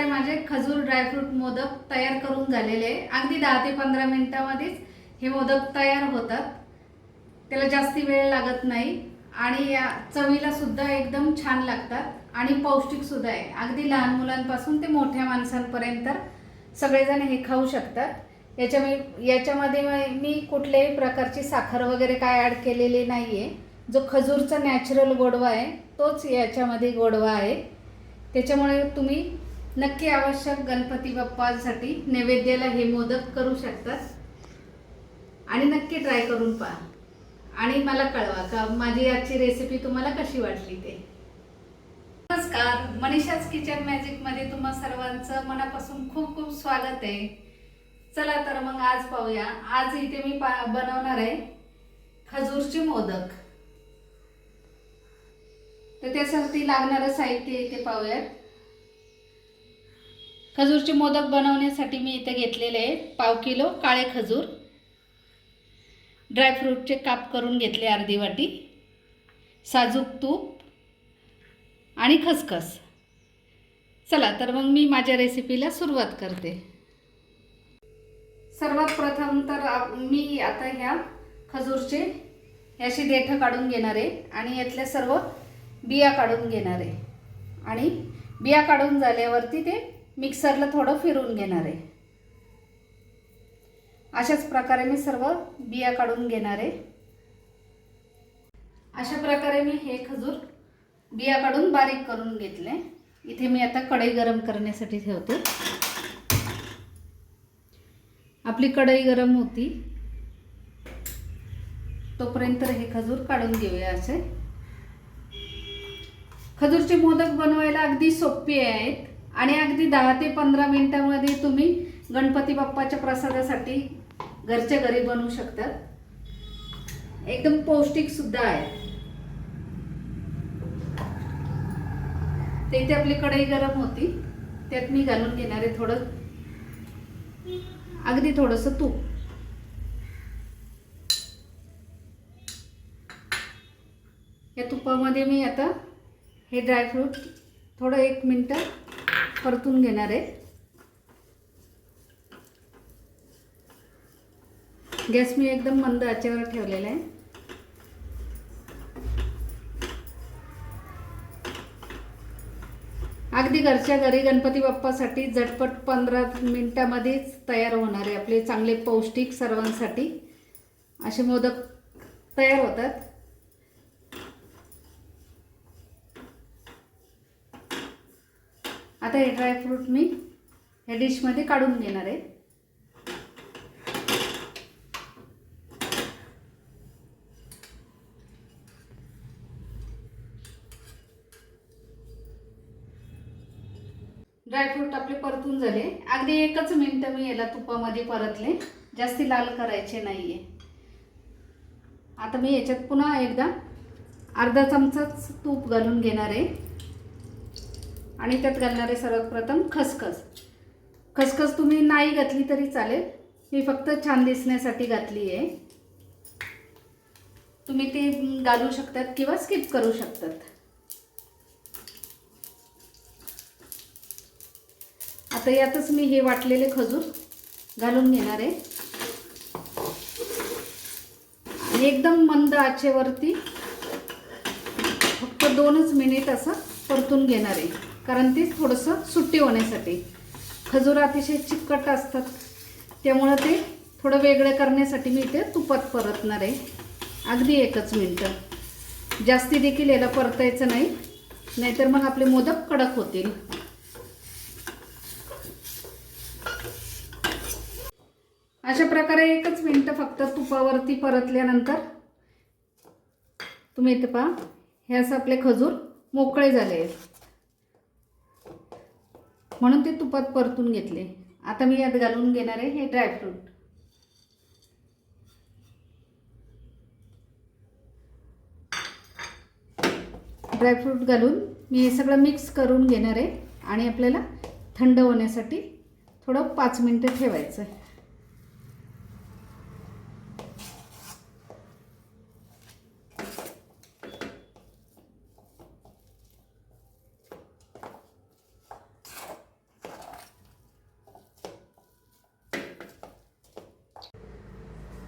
प्रकारे माझे खजूर ड्रायफ्रूट मोदक तयार करून झालेले आहे. अगदी दहा ते पंधरा मिनिटामध्येच हे मोदक तयार होतात. त्याला जास्ती वेळ लागत नाही. आणि या चवीला सुद्धा एकदम छान लागतात. आणि पौष्टिक सुद्धा आहे. अगदी लहान मुलांपासून ते मोठ्या माणसांपर्यंत सगळेजण हे खाऊ शकतात. याच्या याच्यामध्ये मी कुठल्याही प्रकारची साखर वगैरे काय ॲड केलेली नाही आहे जो खजूरचा नॅचरल गोडवा आहे तोच याच्यामध्ये गोडवा आहे. त्याच्यामुळे तुम्ही नक्की आवश्यक गणपती बाप्पांसाठी नैवेद्याला हे मोदक करू शकतात. आणि नक्की ट्राय करून पहा. आणि मला कळवा का माझी आजची रेसिपी तुम्हाला कशी वाटली ते. नमस्कार. मनीषाच किचन मॅजिकमध्ये तुम्हा सर्वांचं मनापासून खूप खूप स्वागत आहे. चला तर मग आज पाहूया. आज इथे मी पा बनवणार आहे खजूरचे मोदक. तर त्यासाठी लागणारं साहित्य इथे पाहूयात. खजूरचे मोदक बनवण्यासाठी मी इथे घेतलेले आहे पाव किलो काळे खजूर. ड्रायफ्रूटचे काप करून घेतले अर्धी वाटी. साजूक तूप आणि खसखस. चला तर मग मी माझ्या रेसिपीला सुरुवात करते. सर्वात प्रथम तर मी आता ह्या खजूरचे ह्याशी देठं काढून घेणार आहे आणि यातल्या सर्व बिया काढून घेणार आहे. आणि बिया काढून झाल्यावरती ते मिक्सरला थोडं फिरून घेणार आहे. अशाच प्रकारे मी सर्व बिया काढून घेणार आहे. अशा प्रकारे मी हे खजूर बिया काढून बारीक करून घेतले. इथे मी आता कढई गरम करण्यासाठी ठेवते. आपली कढई गरम होती. तोपर्यंत हे खजूर काढून घेऊया असे. खजूरचे मोदक बनवायला अगदी सोपे आहेत. आणि अगदी दहा ते पंधरा मिनटामध्ये तुम्ही गणपती बाप्पाच्या प्रसादासाठी घरच्या घरी बनवू शकतात एकदम पौष्टिक सुद्धा आहे. ते इथे आपली कढई गरम होती. त्यात मी घालून घेणार आहे थोडं. अगदी थोडंसं तूप. या तुपामध्ये मी आता हे ड्रायफ्रूट थोडं एक मिनटं परतून घेणार आहे. गॅस मी एकदम मंद आचेवर ठेवलेला आहे. अगदी घरच्या घरी गणपती बाप्पासाठी झटपट पंधरा मिनटामध्येच तयार होणारे आपले चांगले पौष्टिक सर्वांसाठी. असे मोदक तयार होतात. आता हे ड्रायफ्रूट मी ह्या डिशमध्ये काढून घेणार आहे. ड्रायफ्रूट आपले परतून झाले. अगदी एकच मिनटं मी याला तुपामध्ये परतले. जास्ती लाल करायचे नाही आहे आता मी याच्यात पुन्हा एकदा अर्धा चमचाच तूप घालून घेणार आहे. आणि त्यात घालणारे सर्वात प्रथम खसखस. खसखस तुम्ही नाही घातली तरी चालेल. मी फक्त छान दिसण्यासाठी घातली आहे. तुम्ही ते घालू शकतात किंवा स्किप करू शकतात. आता यातच मी हे वाटलेले खजूर घालून घेणार आहे. एकदम मंद आचेवरती फक्त दोनच मिनिट असं परतून घेणार आहे. कारण ते थोडंसं सुट्टी होण्यासाठी. खजूर अतिशय चिकट असतात. त्यामुळं ते थोडं वेगळं करण्यासाठी मी ते तुपात परतणार आहे. अगदी एकच मिनटं. जास्ती देखील याला परतायचं नाही. नाहीतर मग आपले मोदक कडक होतील. अशा प्रकारे एकच मिनटं फक्त तुपावरती परतल्यानंतर तुम्ही इथं पहा हे असं आपले खजूर मोकळे झाले आहेत. म्हणून ते तुपात परतून घेतले. आता मी यात घालून घेणार आहे हे ड्रायफ्रूट. ड्रायफ्रूट घालून मी हे सगळं मिक्स करून घेणार आहे आणि आपल्याला थंड होण्यासाठी थोडं पाच मिनटं ठेवायचं आहे.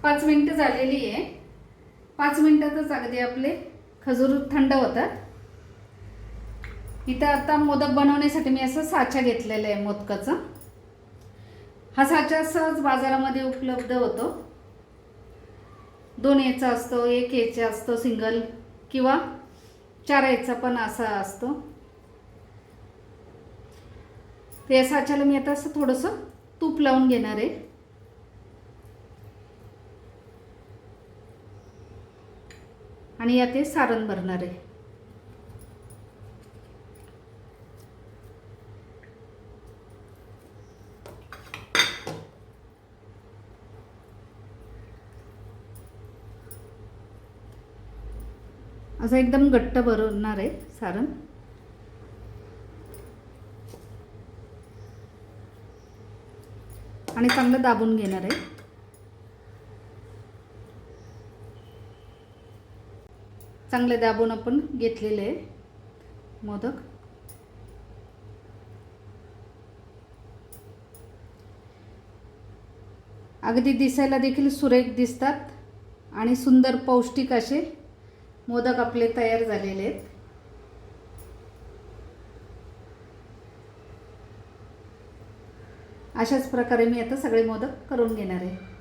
पाच मिनटं झालेली आहे. पाच मिनटातच अगदी आपले खजूर थंड होतात. इथं आता मोदक बनवण्यासाठी मी असं साचा घेतलेलं आहे मोदकाचं. हा साचा सहज बाजारामध्ये उपलब्ध होतो. दोन याचा असतो एक याचा असतो सिंगल किंवा चार याचा पण असा असतो. या साच्याला मी आता असं थोडंसं तूप लावून घेणार आहे. आणि यात हे सारण भरणार आहे. असं एकदम घट्ट भरवणार आहे सारण. आणि चांगलं दाबून घेणार आहे. चांगले दाबून आपण घेतलेले आहे. मोदक. अगदी दिसायला देखील सुरेख दिसतात आणि सुंदर पौष्टिक असे मोदक आपले तयार झालेले आहेत. अशाच प्रकारे मी आता सगळे मोदक करून घेणार आहे.